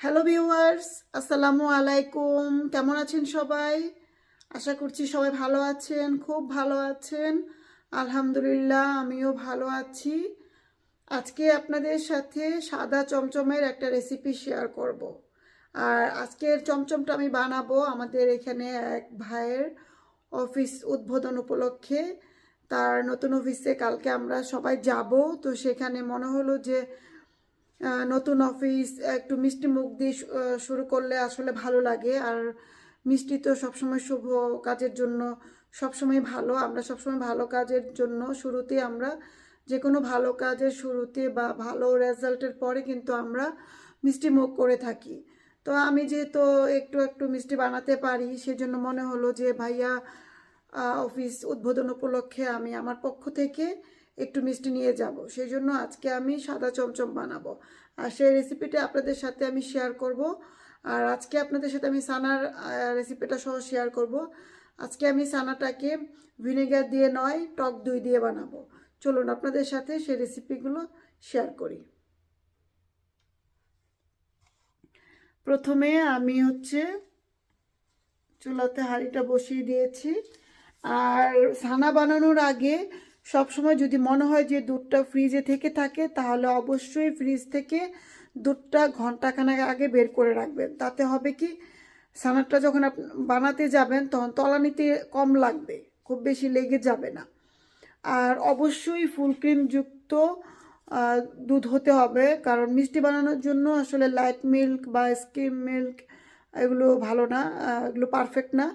Hello viewers আসসালামু আলাইকুম কেমন আছেন সবাই? আশা করছি সবাই ভালো আছেন, খুব ভালো আছেন। আলহামদুলিল্লাহ, আমিও ভালো আছি। আজকে আপনাদের সাথে সাদা চমচমের একটা রেসিপি শেয়ার করব। আর আজকের চমচমটা আমি বানাবো আমাদের এখানে এক ভাইয়ের অফিস উদ্বোধন উপলক্ষে। তার নতুন অফিসে কালকে আমরা সবাই যাব। তো সেখানে মনে হলো যে নতুন অফিস একটু মিষ্টি মুখ দিয়ে শুরু করলে আসলে ভালো লাগে। আর মিষ্টি তো সবসময় শুভ কাজের জন্য সবসময় ভালো। আমরা সবসময় ভালো কাজের জন্য শুরুতে আমরা যে কোনো ভালো কাজের শুরুতে বা ভালো রেজাল্টের পরে কিন্তু আমরা মিষ্টি মুখ করে থাকি। তো আমি যেহেতু একটু একটু মিষ্টি বানাতে পারি, সেজন্য মনে হলো যে ভাইয়া অফিস উদ্বোধন উপলক্ষে আমি আমার পক্ষ থেকে একটু মিষ্টি নিয়ে যাব। সেই জন্য আজকে আমি সাদা চমচম বানাবো। আর সেই রেসিপিটা আপনাদের সাথে আমি শেয়ার করব। আর আজকে আপনাদের সাথে আমি সানার রেসিপিটা সহ শেয়ার করব। আজকে আমি সানাটাকে ভিনেগার দিয়ে নয়, টক দই দিয়ে বানাবো। চলুন আপনাদের সাথে সেই রেসিপিগুলো শেয়ার করি। প্রথমে আমি হচ্ছে চুলাতে হাঁড়িটা বসিয়ে দিয়েছি। আর ছানা বানানোর আগে সবসময় যদি মনে হয় যে দুধটা ফ্রিজে থেকে থাকে, তাহলে অবশ্যই ফ্রিজ থেকে দুধটা ঘন্টাখানেক আগে বের করে রাখবেন। তাতে হবে কি ছানাটা যখন বানাতে যাবেন, তখন তলানিতে কম লাগবে, খুব বেশি লেগে যাবে না। আর অবশ্যই ফুল ক্রিমযুক্ত দুধ হতে হবে, কারণ মিষ্টি বানানোর জন্য আসলে লাইট মিল্ক বা স্কিম মিল্ক এগুলো ভালো না এগুলো পারফেক্ট না।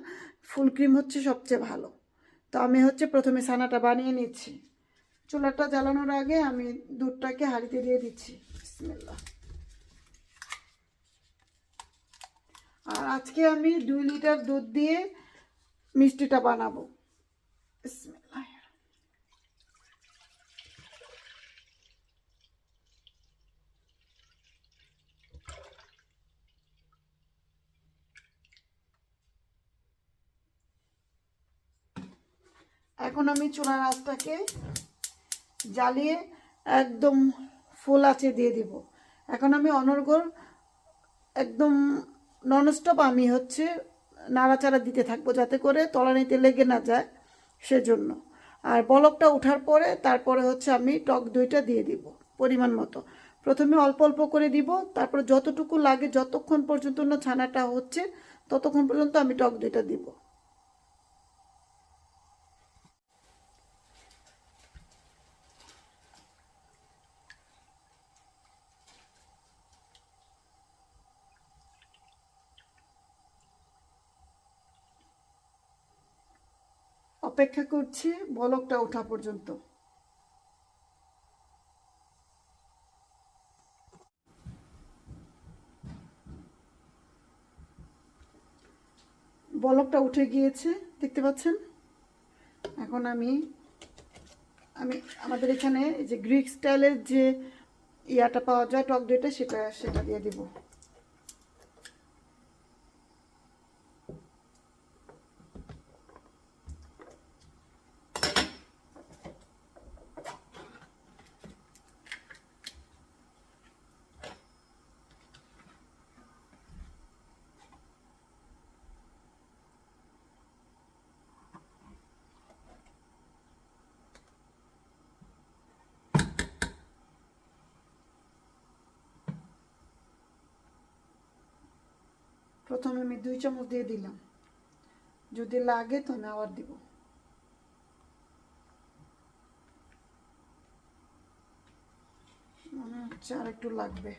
ফুল ক্রিম হচ্ছে সবচেয়ে ভালো। তো আমি হচ্ছে প্রথমে ছানাটা বানিয়ে নিচ্ছি। চুলাটা জ্বালানোর আগে আমি দুধটাকে হাড়িতে দিয়ে দিচ্ছি। আর আজকে আমি দুই লিটার দুধ দিয়ে মিষ্টিটা বানাবো। বিসমিল্লাহ। এখন আমি চুলার আঁচটাকে জ্বালিয়ে একদম ফুল আঁচে দিয়ে দিব। এখন আমি অনর্গল একদম ননস্টপ আমি হচ্ছে নাড়াচাড়া দিতে থাকব যাতে করে তলানিতে লেগে না যায় সেজন্য। আর বলকটা ওঠার পরে তারপরে হচ্ছে আমি টক দইটা দিয়ে দিব পরিমাণ মতো। প্রথমে অল্প অল্প করে দিব, তারপরে যতটুকু লাগে যতক্ষণ পর্যন্ত না ছানাটা হচ্ছে ততক্ষণ পর্যন্ত আমি টক দইটা দিব। অপেক্ষা করছি, বলকটা ওঠা পর্যন্ত। বলকটা উঠে গিয়েছে, দেখতে পাচ্ছেন? এখন আমি আমি, আমাদের এখানে যে গ্রিক স্টাইলের যে ইয়াটা পাওয়া যায়, টক দইটা, সেটা সেটা দিয়ে দিব। প্রথমে আমি দুই চামচ দিয়ে দিলাম। যদি লাগে তো আবার দিব। মনে হচ্ছে আর একটু লাগবে।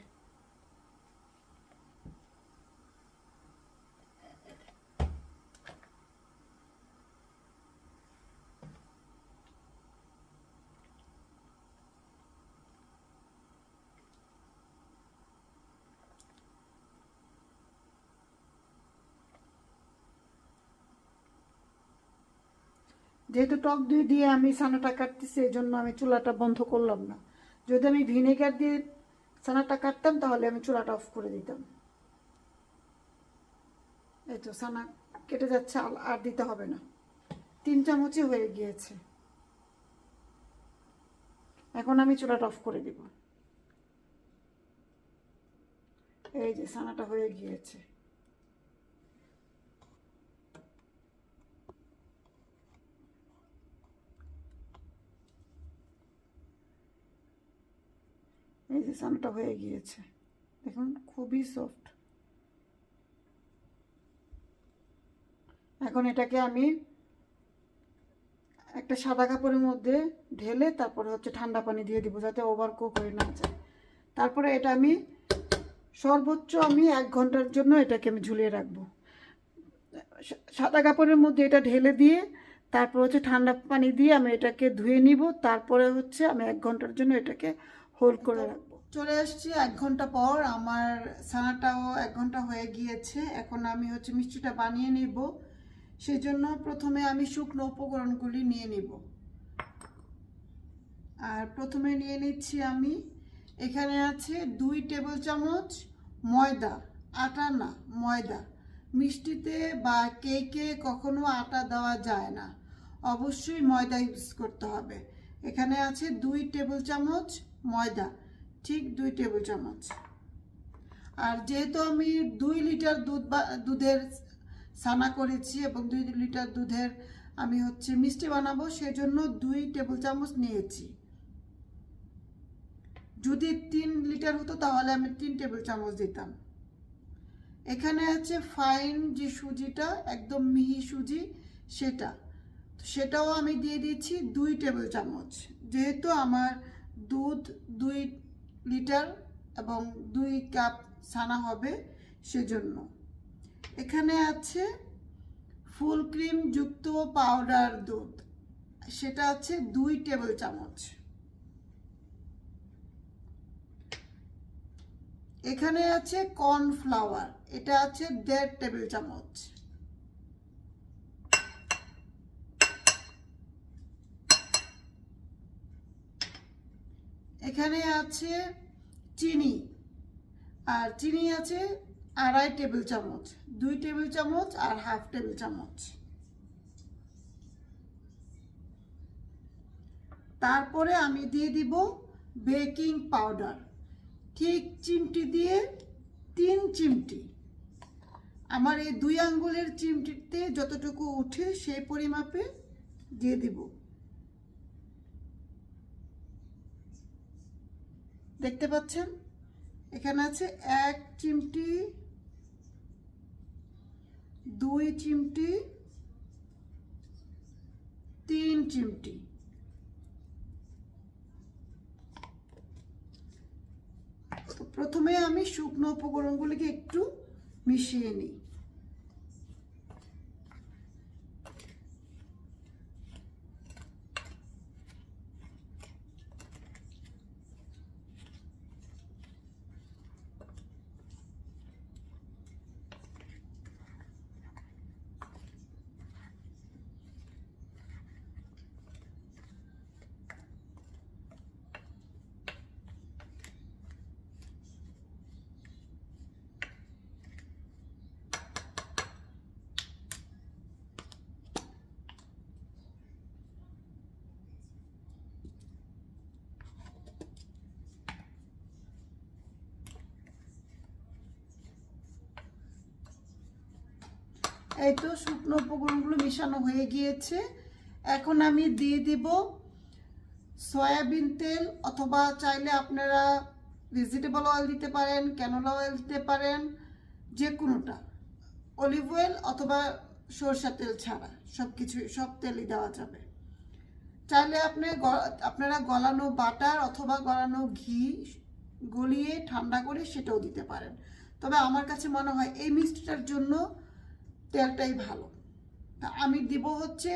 যেহেতু টক দই দিয়ে আমি ছানাটা কাটতেছি এই জন্য আমি চুলাটা বন্ধ করলাম না। যদি আমি ভিনেগার দিয়ে ছানাটা কাটতাম, তাহলে আমি চুলাটা অফ করে দিতাম। এই তো ছানা কেটে যাচ্ছে, আর- দিতে হবে না। তিন চামচই হয়ে গিয়েছে। এখন আমি চুলাটা অফ করে দিব। এই যে ছানাটা হয়ে গিয়েছে। এই হয়ে গিয়েছে। দেখুন, খুবই সফট এখন এটাকে আমি একটা সাদা কাপড়ের মধ্যে ঢেলে তারপরে হচ্ছে ঠান্ডা পানি দিয়ে দিব যাতে ওভার কুক হয়ে না যায়। তারপরে এটা আমি সর্বোচ্চ আমি এক ঘণ্টার জন্য এটাকে আমি ঝুলিয়ে রাখব। সাদা কাপড়ের মধ্যে এটা ঢেলে দিয়ে তারপর হচ্ছে ঠান্ডা পানি দিয়ে আমি এটাকে ধুয়ে নিব। তারপরে হচ্ছে আমি এক ঘণ্টার জন্য এটাকে হোল্ড করে রাখব। চলে আসছি এক ঘণ্টা পর। আমার ছানাটাও এক ঘণ্টা হয়ে গিয়েছে। এখন আমি হচ্ছে মিষ্টিটা বানিয়ে নিব। সেই জন্য প্রথমে আমি শুকনো উপকরণগুলি নিয়ে নিব। আর প্রথমে নিয়ে নিচ্ছি আমি, এখানে আছে দুই টেবিল চামচ ময়দা, আটা না, ময়দা। মিষ্টিতে বা কেকে কখনো আটা দেওয়া যায় না, অবশ্যই ময়দা ইউজ করতে হবে। এখানে আছে দুই টেবিল চামচ ময়দা। ঠিক দুই টেবিল চামচ। আর যেহেতু আমি দুই লিটার দুধ বা, দুধের ছানা করেছি এবং দুই লিটার দুধের আমি হচ্ছে মিষ্টি বানাবো, সেজন্য দুই টেবিল চামচ নিয়েছি। যদি তিন লিটার হতো তাহলে আমি তিন টেবিল চামচ দিতাম। এখানে আছে ফাইন যে সুজিটা, একদম মিহি সুজি, সেটা। সেটাও আমি দিয়ে দিচ্ছি দুই টেবিল চামচ। যেহেতু আমার দুধ দুই লিটার এবং দুই কাপ ছানা হবে সেজন্য। এখানে আছে ফুল ক্রিম যুক্ত পাউডার দুধ। সেটা আছে দুই টেবিল চামচ। এখানে আছে কর্নফ্লাওয়ার, এটা আছে দেড় টেবিল চামচ। এখানে আছে চিনি, আর চিনি আছে আড়াই টেবিল চামচ, দুই টেবিল চামচ আর হাফ টেবিল চামচ। তারপরে আমি দিয়ে দিব বেকিং পাউডার, ঠিক চিমটি দিয়ে তিন চিমটি। আমার এই দুই আঙ্গুলের চিমটিতে যতটুকু উঠে সেই পরিমাপে দিয়ে দিব। দেখতে পাচ্ছেন? এখানে আছে এক চিমটি, দুই চিমটি, তিন চিমটি। প্রথমে আমি শুকনো উপকরণগুলিকে একটু মিশিয়ে নিই। এই তো শুকনো উপকরণগুলো মেশানো হয়ে গিয়েছে। এখন আমি দিয়ে দিব সয়াবিন তেল অথবা চাইলে আপনারা ভেজিটেবল অয়েল দিতে পারেন ক্যানোলা অয়েল দিতে পারেন যে কোনোটা অলিভ অয়েল অথবা সরষা তেল ছাড়া সব কিছু সব তেলই দেওয়া যাবে। চাইলে আপনি আপনারা গলানো বাটার অথবা গলানো ঘি গলিয়ে ঠান্ডা করে সেটাও দিতে পারেন। তবে আমার কাছে মনে হয় এই মিষ্টিটার জন্য তেলটাই ভালো। আমি দিব হচ্ছে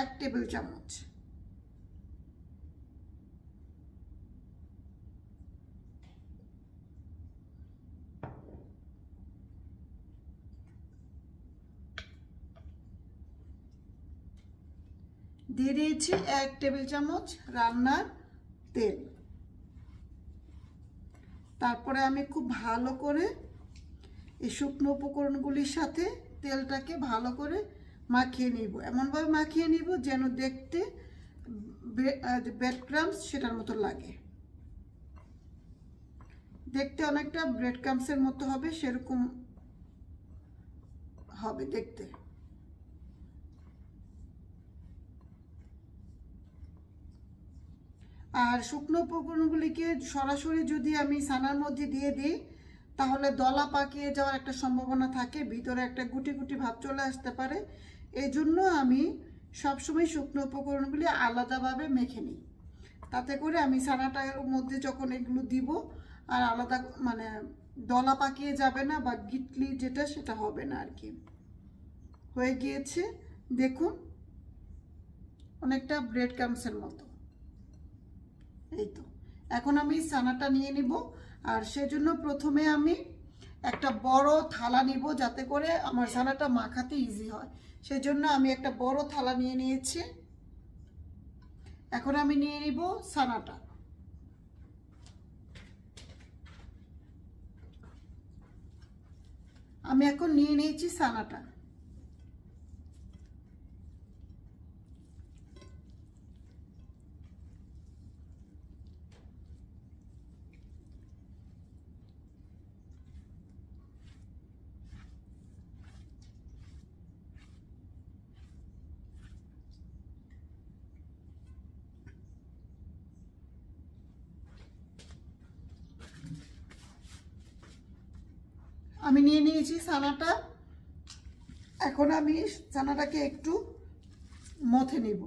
এক টেবিল চামচ। দিয়ে দিয়েছি এক টেবিল চামচ রান্নার তেল। তারপরে আমি খুব ভালো করে এই শুকনো উপকরণগুলির সাথে তেলটাকে ভালো করে মাখিয়ে নিব। এমনভাবে মাখিয়ে নিব যেন দেখতে ব্রেড ক্রামস সেটার মতো লাগে। দেখতে অনেকটা ব্রেড ক্রামসের মতো হবে, সেরকম হবে দেখতে। আর শুকনো উপকরণগুলিকে সরাসরি যদি আমি সানার মধ্যে দিয়ে দিই তাহলে দলা পাকিয়ে যাওয়ার একটা সম্ভাবনা থাকে, ভিতরে একটা গুটি গুটি ভাব চলে আসতে পারে। এই জন্য আমি সবসময় শুকনো উপকরণগুলি আলাদাভাবে মেখে নিই। তাতে করে আমি সানাটার মধ্যে যখন এগুলো দিব, আর আলাদা মানে দলা পাকিয়ে যাবে না বা গিটলি যেটা, সেটা হবে না আর কি হয়ে গিয়েছে, দেখুন, অনেকটা ব্রেড ক্রামসের মতো। এই তো, এখন আমি সানাটা নিয়ে নিব। আর সেজন্য প্রথমে আমি একটা বড় থালা নিব যাতে করে আমার সানাটা মাখাতে ইজি হয়। সেজন্য আমি একটা বড় থালা নিয়ে নিয়েছি। এখন আমি নিয়ে নিব সানাটা। আমি এখন নিয়ে নিয়েছি সানাটা। আমি নিয়ে নিয়েছি ছানাটা। এখন আমি ছানাটাকে একটু মথে নিব।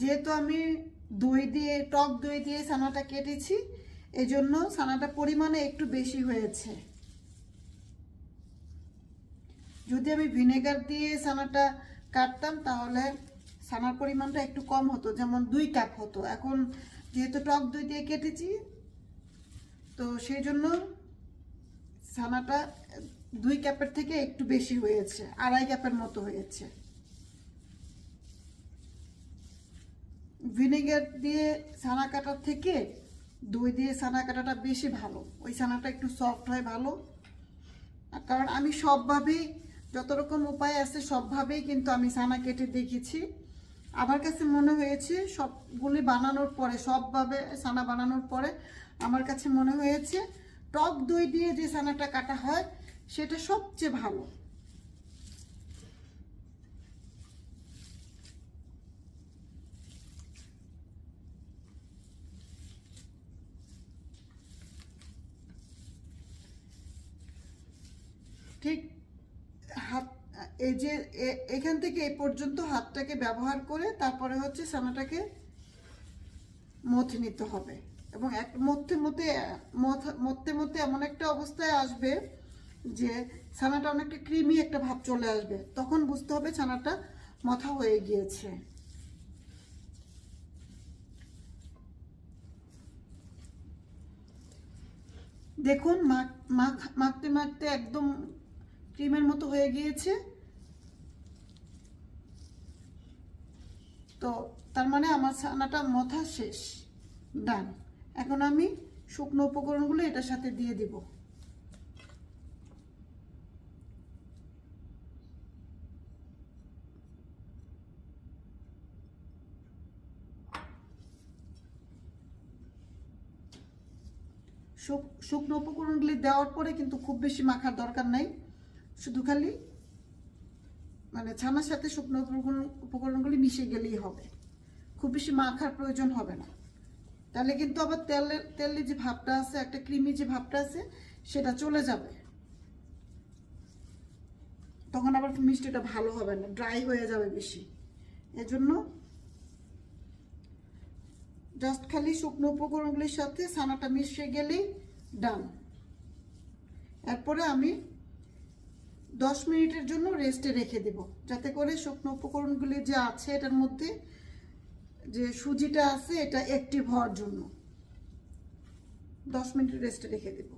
যেহেতু আমি দই দিয়ে, টক দই দিয়ে ছানাটা কেটেছি এই জন্য ছানাটা পরিমাণে একটু বেশি হয়েছে। যদি আমি ভিনেগার দিয়ে ছানাটা কাটতাম, তাহলে ছানার পরিমাণটা একটু কম হতো, যেমন দুই কাপ হতো। এখন যেহেতু টক দই দিয়ে কেটেছি, তো সেই জন্য ছানাটা দুই কাপের থেকে একটু বেশি হয়েছে, আড়াই কাপের মতো হয়েছে। ভিনেগার দিয়ে ছানা কাটার থেকে দই দিয়ে ছানা কাটাটা বেশি ভালো। ওই ছানাটা একটু সফট হয় ভালো। কারণ আমি সবভাবেই যত রকম উপায় আছে সবভাবেই কিন্তু আমি সানা কেটে দেখেছি আমার কাছে মনে হয়েছে সবগুলি বানানোর পরে, সবভাবে সানা বানানোর পরে আমার কাছে মনে হয়েছে, টক দই দিয়ে যে সানাটা কাটা হয়, সেটা সবচেয়ে ভালো ঠিক হাত এই যে এখান থেকে এই পর্যন্ত হাতটাকে ব্যবহার করে তারপরে হচ্ছে ছানাটাকে মথে নিতে হবে। এবং এক মধ্যে মধ্যে মধ্যে মধ্যে এমন একটা অবস্থায় আসবে যে ছানাটা অনেকটা ক্রিমি একটা ভাব চলে আসবে। তখন বুঝতে হবে ছানাটা মথা হয়ে গিয়েছে। দেখুন, মাখ মাখ, মাখতে মাখতে একদম ক্রিমের মতো হয়ে গিয়েছে। তো তার মানে আমার ছানাটা মথা শেষ। ডান এখন আমি শুকনো উপকরণগুলো এটার সাথে দিয়ে দিব। শুকনো উপকরণগুলি দেওয়ার পরে কিন্তু খুব বেশি মাখার দরকার নাই। শুধু খালি মানে ছানার সাথে শুকনো উপকরণ উপকরণগুলি মিশে গেলেই হবে। খুব বেশি মাখার প্রয়োজন হবে না। তাহলে কিন্তু আবার তেলের তেলের যে ভাবটা আছে, একটা ক্রিমি যে ভাবটা আছে, সেটা চলে যাবে। তখন আবার মিষ্টিটা ভালো হবে না ড্রাই হয়ে যাবে বেশি। এজন্য জাস্ট খালি শুকনো উপকরণগুলির সাথে ছানাটা মিশে গেলেই ডান এরপরে আমি দশ মিনিটের জন্য রেস্টে রেখে দেব। যাতে করে শুকনো উপকরণগুলি যে আছে এটার মধ্যে যে সুজিটা আছে এটা অ্যাক্টিভ হওয়ার জন্য। দশ মিনিট রেস্টে রেখে দেব।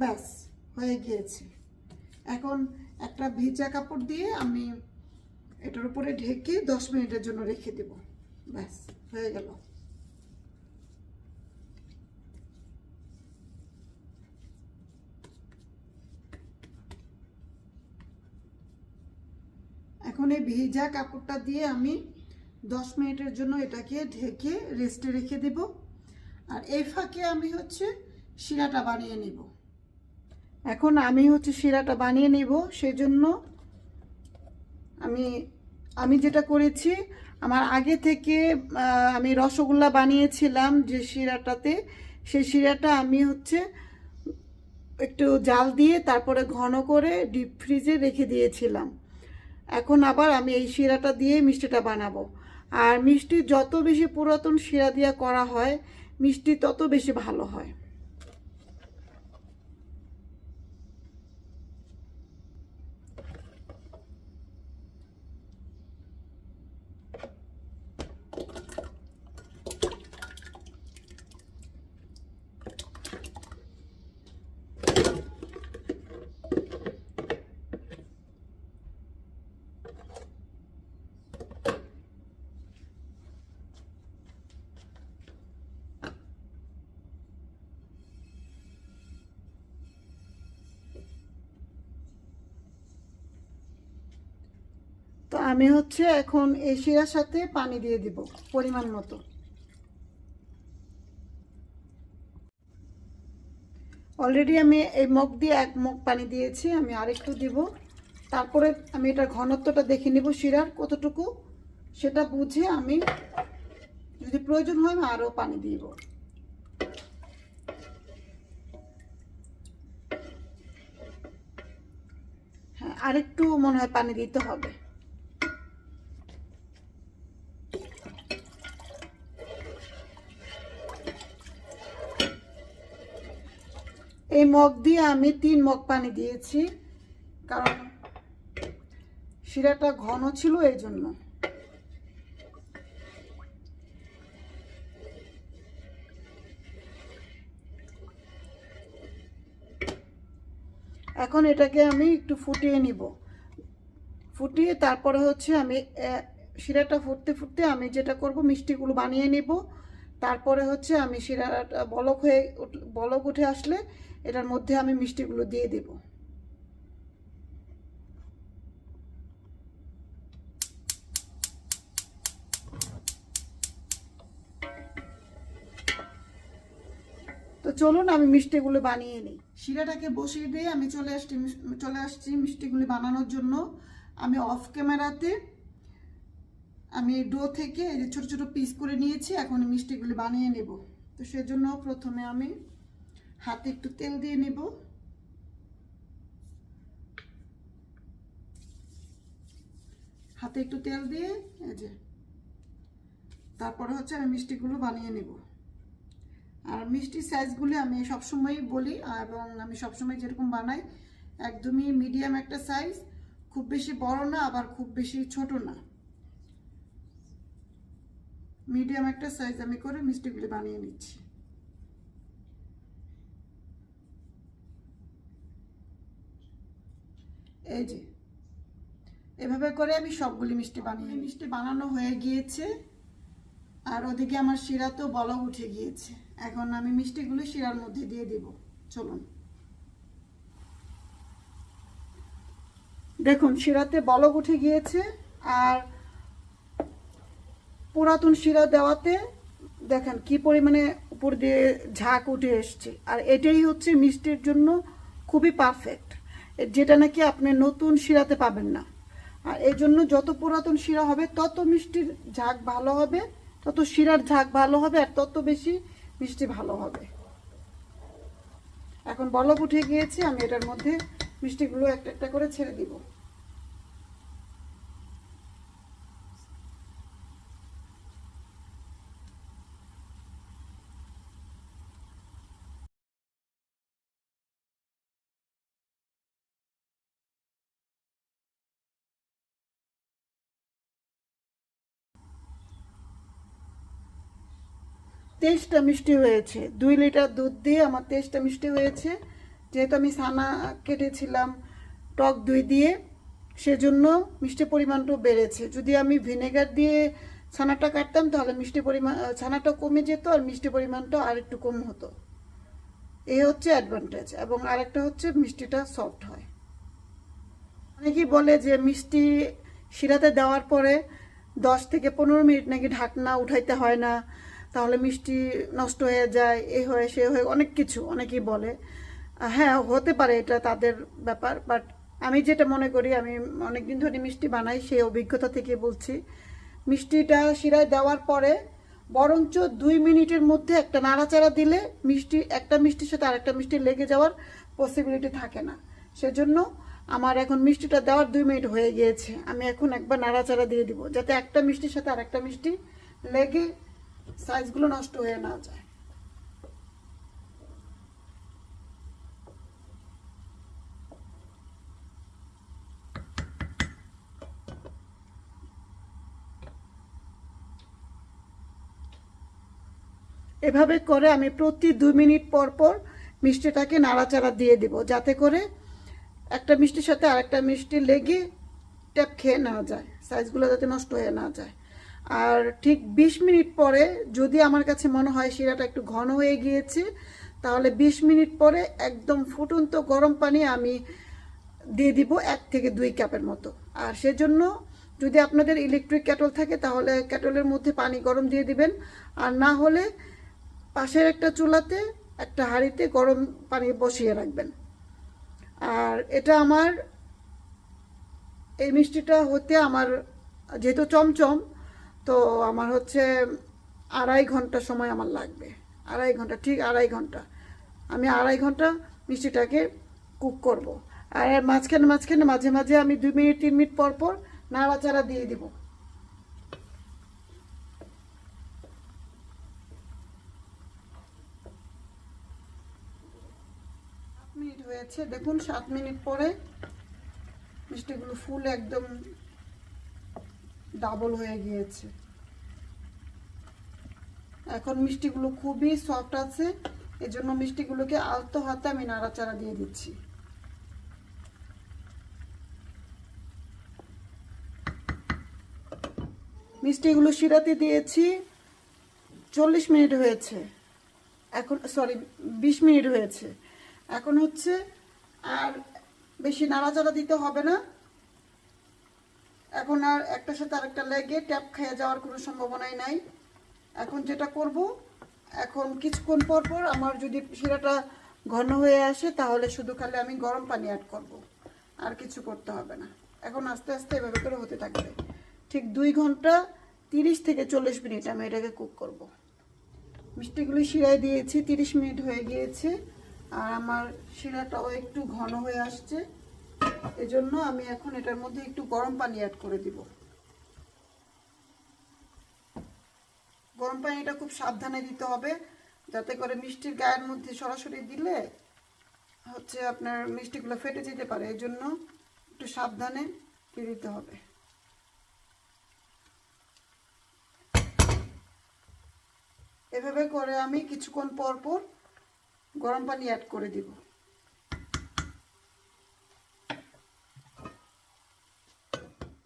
ব্যাস, হয়ে গিয়েছে। এখন একটা ভিজা কাপড় দিয়ে আমি এটার উপরে ঢেকে দশ মিনিটের জন্য রেখে দেব। ব্যাস, হয়ে গেল। এখন এই ভিজা কাপড়টা দিয়ে আমি দশ মিনিটের জন্য এটাকে ঢেকে রেস্টে রেখে দেব। আর এই ফাঁকে আমি হচ্ছে শিরাটা বানিয়ে নিব। এখন আমি হচ্ছে শিরাটা বানিয়ে নিব, সেজন্য আমি আমি যেটা করেছি, আমার আগে থেকে আমি রসগোল্লা বানিয়েছিলাম যে শিরাটাতে, সেই শিরাটা আমি হচ্ছে একটু জাল দিয়ে তারপরে ঘন করে ডিপ ফ্রিজে রেখে দিয়েছিলাম। এখন আবার আমি এই শিরাটা দিয়ে মিষ্টিটা বানাবো। আর মিষ্টি যত বেশি পুরাতন শিরা দিয়ে করা হয়, মিষ্টি তত বেশি ভালো হয় তো আমি হচ্ছে এখন এই শিরার সাথে পানি দিয়ে দিব, পরিমাণ মতো। অলরেডি আমি এই মগ দিয়ে এক মগ পানি দিয়েছি, আমি আরেকটু দিব। তারপরে আমি এটা ঘনত্বটা দেখে নিব শিরার কতটুকু, সেটা বুঝে আমি যদি প্রয়োজন হয় আমি আরও পানি দিব। হ্যাঁ আরেকটু মনে হয় পানি দিতে হবে। এই মগ দিয়ে আমি তিন মগ পানি দিয়েছি, কারণ শিরাটা ঘন ছিল এই জন্য। এখন এটাকে আমি একটু ফুটিয়ে নিব। ফুটিয়ে তারপরে হচ্ছে আমি শিরাটা ফুটতে ফুটতে আমি যেটা করব, মিষ্টিগুলো বানিয়ে নিব। তারপরে হচ্ছে আমি শিরাটা বলক হয়ে বলক উঠে আসলে এটার মধ্যে আমি মিষ্টিগুলো দিয়ে দেব। তো চলুন আমি মিষ্টিগুলো বানিয়ে নিই। শিরাটাকে বসিয়ে দিয়ে আমি চলে আসছি চলে আসছি মিষ্টিগুলি বানানোর জন্য। আমি অফ ক্যামেরাতে আমি ডো থেকে এই যে ছোটো ছোটো পিস করে নিয়েছি, এখন মিষ্টিগুলি বানিয়ে নেব। তো সেজন্য প্রথমে আমি হাতে একটু তেল দিয়ে নেব। হাতে একটু তেল দিয়ে এই যে, তারপরে হচ্ছে আমি মিষ্টিগুলো বানিয়ে নেব। আর মিষ্টির সাইজগুলি আমি সবসময়ই বলি, এবং আমি সবসময় যেরকম বানাই, একদমই মিডিয়াম একটা সাইজ, খুব বেশি বড় না, আবার খুব বেশি ছোট না। মিডিয়াম একটা সাইজ আমি করে মিষ্টিগুলি বানিয়ে নিচ্ছি। এই যে, এভাবে করে আমি সবগুলি মিষ্টি বানিয়ে মিষ্টি বানানো হয়ে গিয়েছে, আর ওদিকে আমার শিরা তো বলক উঠে গিয়েছে। এখন আমি মিষ্টিগুলো শিরার মধ্যে দিয়ে দেব। চলুন। দেখুন, শিরাতে বলক উঠে গিয়েছে, আর পুরাতন শিরা দেওয়াতে দেখেন কি পরিমাণে উপর দিয়ে ঝাঁক উঠে এসছে। আর এটাই হচ্ছে মিষ্টির জন্য খুবই পারফেক্ট যেটা নাকি আপনি নতুন শিরাতে পাবেন না। আর এই জন্য যত পুরাতন শিরা হবে, তত মিষ্টির ঝাঁক ভালো হবে, তত শিরার ঝাঁক ভালো হবে, আর তত বেশি মিষ্টি ভালো হবে। এখন বলক উঠে গিয়েছি, আমি এটার মধ্যে মিষ্টিগুলো একটা একটা করে ছেড়ে দিব। তেইশটা মিষ্টি হয়েছে। দুই লিটার দুধ দিয়ে আমার তেইশটা মিষ্টি হয়েছে। যেহেতু আমি সানা কেটেছিলাম টক দই দিয়ে, সেজন্য মিষ্টির পরিমাণটাও বেড়েছে। যদি আমি ভিনেগার দিয়ে ছানাটা কাটতাম, তাহলে মিষ্টি পরিমাণ ছানাটা কমে যেত আর মিষ্টি পরিমাণটা আর একটু কম হতো। এই হচ্ছে অ্যাডভান্টেজ এবং আরেকটা হচ্ছে মিষ্টিটা সফট হয়। অনেকেই বলে যে মিষ্টি শিরাতে দেওয়ার পরে দশ থেকে পনেরো মিনিট নাকি ঢাকনা উঠাইতে হয় না। তাহলে মিষ্টি নষ্ট হয়ে যায়, এ হয়ে, সে হয়ে, অনেক কিছু, অনেকেই বলে। হ্যাঁ হতে পারে এটা তাদের ব্যাপার বাট আমি যেটা মনে করি, আমি অনেকদিন ধরে মিষ্টি বানাই, সেই অভিজ্ঞতা থেকে বলছি। মিষ্টিটা শিরায় দেওয়ার পরে বরঞ্চ দুই মিনিটের মধ্যে একটা নাড়াচাড়া দিলে মিষ্টি, একটা মিষ্টির সাথে আরেকটা মিষ্টি লেগে যাওয়ার পসিবিলিটি থাকে না। সেজন্য আমার এখন মিষ্টিটা দেওয়ার দুই মিনিট হয়ে গিয়েছে। আমি এখন একবার নাড়াচাড়া দিয়ে দিব, যাতে একটা মিষ্টির সাথে আরেকটা মিষ্টি লেগে সাইজগুলো নষ্ট হয়ে না যায়। এভাবে করে আমি প্রতি দুই মিনিট পর পর মিষ্টিটাকে নাড়াচাড়া দিয়ে দিব, যাতে করে একটা মিষ্টির সাথে আরেকটা মিষ্টি লেগে ট্যাপ খেয়ে নেওয়া যায়, সাইজগুলো যাতে নষ্ট হয়ে না যায়। আর ঠিক বিশ মিনিট পরে যদি আমার কাছে মনে হয় শিরাটা একটু ঘন হয়ে গিয়েছে, তাহলে বিশ মিনিট পরে একদম ফুটন্ত গরম পানি আমি দিয়ে দিব এক থেকে দুই কাপের মতো। আর সেজন্য যদি আপনাদের ইলেকট্রিক ক্যাটল থাকে, তাহলে ক্যাটলের মধ্যে পানি গরম দিয়ে দিবেন। আর না হলে পাশের একটা চুলাতে একটা হাঁড়িতে গরম পানি বসিয়ে রাখবেন। আর এটা আমার, এই মিষ্টিটা হতে আমার যেহেতু চমচম তো আমার হচ্ছে আড়াই ঘণ্টা সময় আমার লাগবে। আড়াই ঘণ্টা, ঠিক আড়াই ঘণ্টা। আমি আড়াই ঘণ্টা মিষ্টিটাকে কুক করব। আর মাঝখানে মাঝখানে, মাঝে মাঝে আমি দুই মিনিট, তিন মিনিট পর পর নাড়াচাড়া দিয়ে দিব। মিনিট হয়েছে। দেখুন, সাত মিনিট পরে মিষ্টিগুলো ফুল একদম ডাবল হয়ে গিয়েছে। এখন মিষ্টিগুলো খুবই সফট আছে, এজন্য মিষ্টিগুলোকে আলতো হাতে আমি নাড়াচাড়া দিয়ে দিচ্ছি। মিষ্টিগুলো শিরাতে দিয়েছি, চল্লিশ মিনিট হয়েছে। এখন সরি বিশ মিনিট হয়েছে। এখন হচ্ছে আর বেশি নাড়াচাড়া দিতে হবে না। এখন আর একটার সাথে আরেকটা লেগে ট্যাপ খেয়ে যাওয়ার কোনো সম্ভাবনাই নাই। এখন যেটা করব, এখন কিছুক্ষণ পর পর আমার যদি শিরাটা ঘন হয়ে আসে, তাহলে শুধু খালি আমি গরম পানি অ্যাড করব। আর কিছু করতে হবে না। এখন আস্তে আস্তে এভাবে করে হতে থাকবে। ঠিক দুই ঘণ্টা তিরিশ থেকে চল্লিশ মিনিট আমি এটাকে কুক করব। মিষ্টিগুলি শিরায় দিয়েছি, তিরিশ মিনিট হয়ে গিয়েছে। আর আমার শিরাটাও একটু ঘন হয়ে আসছে। এজন্য আমি এখন এটার মধ্যে একটু গরম পানি অ্যাড করে দিব। গরম পানিটা খুব সাবধানে দিতে হবে, যাতে করে মিষ্টির গায়ের মধ্যে সরাসরি দিলে হচ্ছে আপনার মিষ্টিগুলো ফেটে যেতে পারে। এই জন্য একটু সাবধানে দিতে হবে। এভাবে করে আমি কিছুক্ষণ পর পর গরম পানি অ্যাড করে দিব।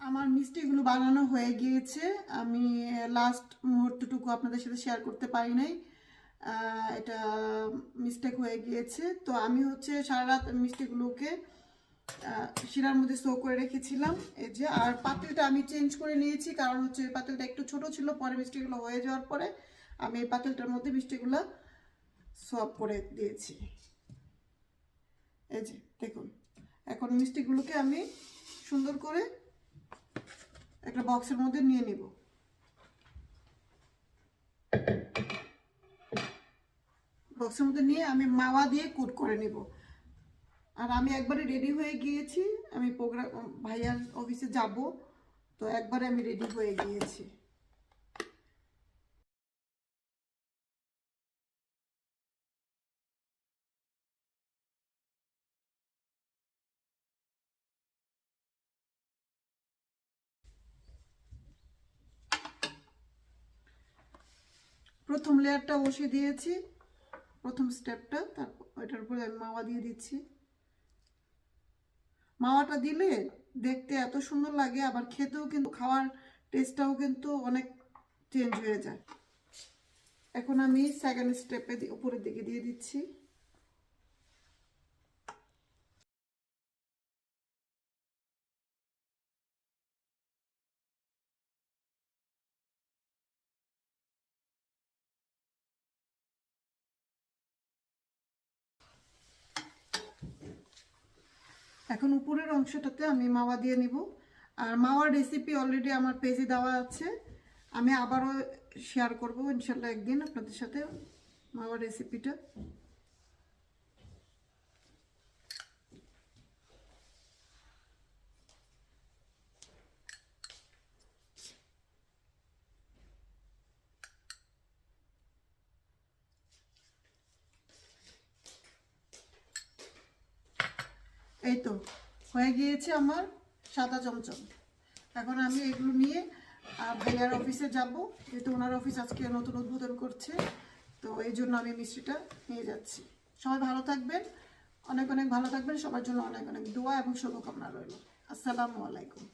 আমার মিষ্টিগুলো বানানো হয়ে গিয়েছে। আমি লাস্ট মুহূর্তটুকু আপনাদের সাথে শেয়ার করতে পারি নাই। এটা মিস্টেক হয়ে গিয়েছে। তো আমি হচ্ছে সারা রাত মিষ্টিগুলোকে শিরার মধ্যে সো করে রেখেছিলাম। এই যে, আর পাতিলটা আমি চেঞ্জ করে নিয়েছি কারণ হচ্ছে এই পাতিলটা একটু ছোট ছিল, পরে মিষ্টিগুলো হয়ে যাওয়ার পরে আমি এই পাতিলটার মধ্যে মিষ্টিগুলো সব করে দিয়েছি। এই যে, দেখুন, এখন মিষ্টিগুলোকে আমি সুন্দর করে একটা বক্সের মধ্যে নিয়ে নিব। বক্সের মধ্যে নিয়ে আমি মাওয়া দিয়ে কুট করে নিব। আর আমি একবারে রেডি হয়ে গিয়েছি। আমি প্রোগ্রাম ভাইয়ার অফিসে যাব। তো একবারে আমি রেডি হয়ে গিয়েছি। প্রথম লেয়ারটা বসে দিয়েছি। প্রথম স্টেপটা তারপর ওইটার উপরে আমি মাওয়া দিয়ে দিচ্ছি। মাওয়াটা দিলে দেখতে এত সুন্দর লাগে, আবার খেতেও কিন্তু, খাওয়ার টেস্টটাও কিন্তু অনেক চেঞ্জ হয়ে যায়। এখন আমি সেকেন্ড স্টেপে উপরের দিকে দিয়ে দিচ্ছি। এখন উপরের অংশটাতে আমি মাওয়া দিয়ে নিব। আর মাওয়ার রেসিপি অলরেডি আমার পেজে দেওয়া আছে। আমি আবারও শেয়ার করব, ইনশাল্লাহ একদিন আপনাদের সাথে মাওয়ার রেসিপিটা এই তো হয়ে গিয়েছে আমার সাদা চমচম। এখন আমি এগুলো নিয়ে ভাইয়ার অফিসে যাব। যেহেতু ওনার অফিস আজকে নতুন উদ্বোধন করছে, তো এই জন্য আমি মিষ্টিটা নিয়ে যাচ্ছি। সবাই ভালো থাকবেন, অনেক অনেক ভালো থাকবেন। সবার জন্য অনেক অনেক দোয়া এবং শুভকামনা রইল। আসসালামু আলাইকুম।